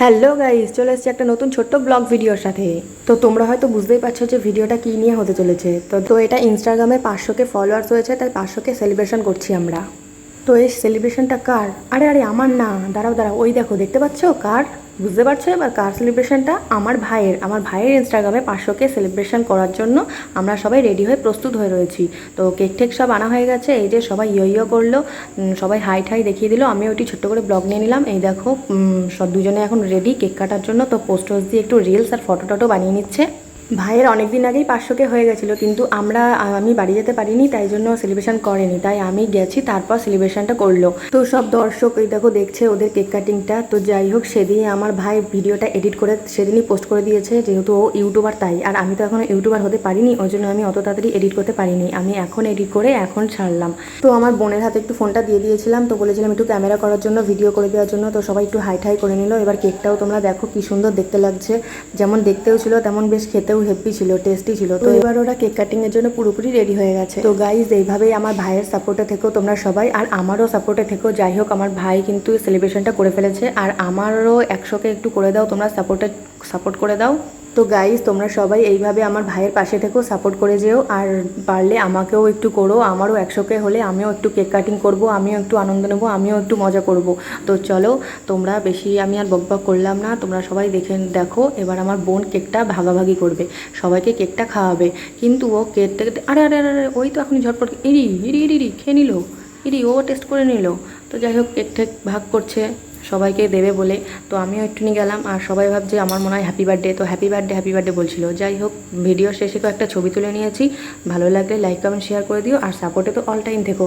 Hello guys, চলে এসেছি একটা নতুন ছোট্ট ব্লগ ভিডিওর সাথে। তো তোমরা হয়তো বুঝতেই পারছ যে ভিডিওটা কী নিয়ে হতে চলেছে। তো তো এটা ইনস্টাগ্রামে পাঁচশোকে ফলোয়ার্স হয়েছে তাই পাঁচশোকে সেলিব্রেশন করছি আমরা। তো এই সেলিব্রেশনটা কার? আরে আরে, আমার না। দাঁড়াও দাঁড়াও। ওই দেখো, দেখতে পাচ্ছো? কার? বুঝতে পারছ এবার? কার সেলিব্রেশনটা আমার ভাইয়ের। আমার ভাইয়ের ইনস্টাগ্রামে পাঁচশোকে সেলিব্রেশন করার জন্য আমরা সবাই রেডি হয়ে প্রস্তুত হয়ে রয়েছি। তো কেক টেক সব আনা হয়ে গেছে। এই যে সবাই ইয়ো ইয়ো করল সবাই হাই ঠাই দেখিয়ে দিল। আমি ওইটি ছোট্ট করে ব্লগ নিয়ে নিলাম। এই দেখো সব দুজনে এখন রেডি কেক কাটার জন্য। তো পোস্ট দিয়ে একটু রিলস আর ফটো টটো বানিয়ে নিচ্ছে। ভাইয়ের অনেক দিন আগেই পাঁচশোকে হয়ে গেছিল, কিন্তু আমরা, আমি বাড়ি যেতে পারিনি, তাই জন্য সেলিব্রেশন করেনি। তাই আমি গেছি, তারপর সেলিব্রেশনটা করল। তো সব দর্শক, এই দেখো, দেখছে ওদের কেক কাটিংটা তো যাই হোক, সেদিনই আমার ভাই ভিডিওটা এডিট করে, সেদিনই পোস্ট করে দিয়েছে, যেহেতু ও ইউটিউবার তাই। আর আমি তো এখনও ইউটিউবার হতে পারিনি, ওই জন্য আমি অত তাড়াতাড়ি এডিট করতে পারিনি। আমি এখন এডিট করে এখন ছাড়লাম। তো আমার বোনের হাতে একটু ফোনটা দিয়ে দিয়েছিলাম, তো বলেছিলাম একটু ক্যামেরা করার জন্য ভিডিও করে দেওয়ার জন্য। তো সবাই একটু হাই ঠাই করে নিল। এবার কেকটাও তোমরা দেখো, কি সুন্দর দেখতে লাগছে। যেমন দেখতেও ছিল, তেমন বেশ খেতেও হেপি ছিল টেস্টি ছিল। তো এবার ওরা কেক কাটিং এর জন্য পুরোপুরি রেডি হয়ে গেছে। তো গাইজ এইভাবেই আমার ভাইয়ের সাপোর্টে থেকেও তোমরা সবাই, আর আমারও সাপোর্টে থেকেও যাই হোক, আমার ভাই কিন্তু সেলিব্রেশনটা করে ফেলেছে। আর আমারও একশোকে একটু করে দাও, তোমরা সাপোর্টে সাপোর্ট করে দাও। তো গাইজ তোমরা সবাই এইভাবে আমার ভাইয়ের পাশে থেকেও সাপোর্ট করে যেও। আর পারলে আমাকেও একটু করো, আমারও একশোকে হলে আমিও একটু কেক কাটিং করব, আমিও একটু আনন্দ নেব, আমিও একটু মজা করব। তো চলো, তোমরা বেশি আমি আর বকবক করলাম না, তোমরা সবাই দেখে দেখো, এবার আমার বোন কেকটা ভাগাভাগি করবে, সবাইকে কেকটা খাওয়াবে। কিন্তু ও কেকটা আরে আরে আরে ওই তো এখনই ঝটপট, ইরি ইরি ইরি খেয়ে নিল। ইরি, ও টেস্ট করে নিল। তো যাই হোক কেক ঠেক ভাগ করছে, সবাইকে দেবে বলে। তো আমিও একটুনি গেলাম আর সবাই ভাবছে আমার মনে হয় হ্যাপি বার্থডে তো হ্যাপি বার্থডে হ্যাপি বার্থডে বলছিল। যাই হোক ভিডিও শেষে একটা ছবি তুলে নিয়েছি। ভালো লাগলে লাইক কমেন্ট শেয়ার করে দিও। আর সাপোর্টে তো অল টাইম থেকো।